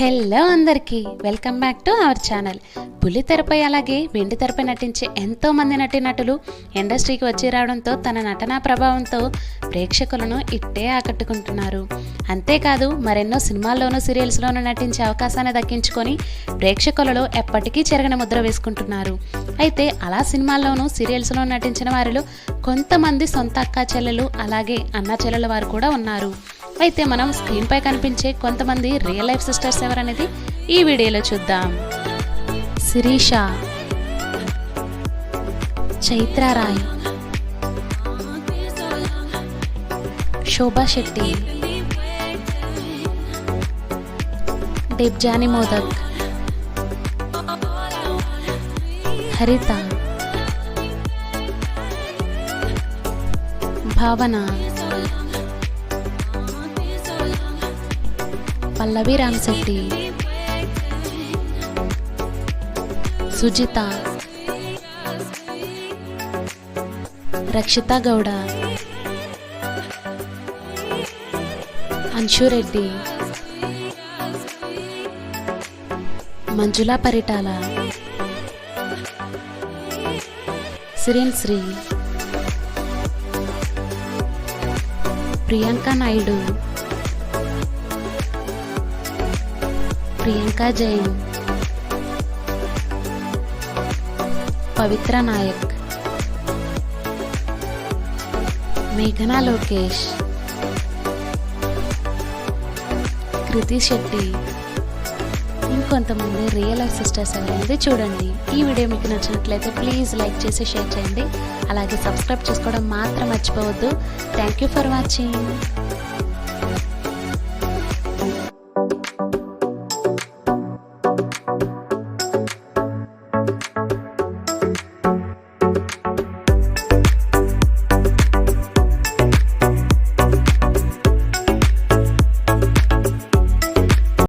Hello అందరికీ welcome back to our channel. పులి తెరపై అలాగే వెండి తెరపై నటించే ఎంతో మంది నటీనటులు ఇండస్ట్రీకి వచ్చి రావడంతో తన నటనా ప్రభావంతో ప్రేక్షకులను ఇట్టే ఆకట్టుకుంటున్నారు. అంతేకాదు మరెన్నో సినిమాల్లోనూ సీరియల్స్లోనూ నటించే అవకాశాన్ని దక్కించుకొని ప్రేక్షకులలో ఎప్పటికీ చెరగని ముద్ర వేసుకుంటున్నారు. అయితే అలా సినిమాల్లోనూ సీరియల్స్లో నటించిన వారిలో కొంతమంది సొంత అక్కా చెల్లెలు అలాగే అన్న చెల్లెల వారు కూడా ఉన్నారు. అయితే మనం స్క్రీన్ పై కనిపించే కొంతమంది రియల్ లైఫ్ సిస్టర్స్ ఎవరనేది ఈ వీడియోలో చూద్దాం. శిరీష చైత్రారాయ్ శోభా శెట్టి డెబ్జాని మోదక్ హరిత భావన పల్లవి రామశెట్టి సుజిత రక్షిత గౌడ అంశురెడ్డి మంజులా పరిటాల సిరిన్ శ్రీ ప్రియాంక నాయుడు ప్రియాంక జైన్. పవిత్ర నాయక్. మేఘనా లోకేష్. కృతి శెట్టి. ఇంకొంతమంది రియల్ లైఫ్ సిస్టర్స్ అనేది చూడండి. ఈ వీడియో మీకు నచ్చినట్లయితే ప్లీజ్ లైక్ చేసి షేర్ చేయండి. అలాగే సబ్స్క్రైబ్ చేసుకోవడం మాత్రం మర్చిపోవద్దు. Thank you for watching.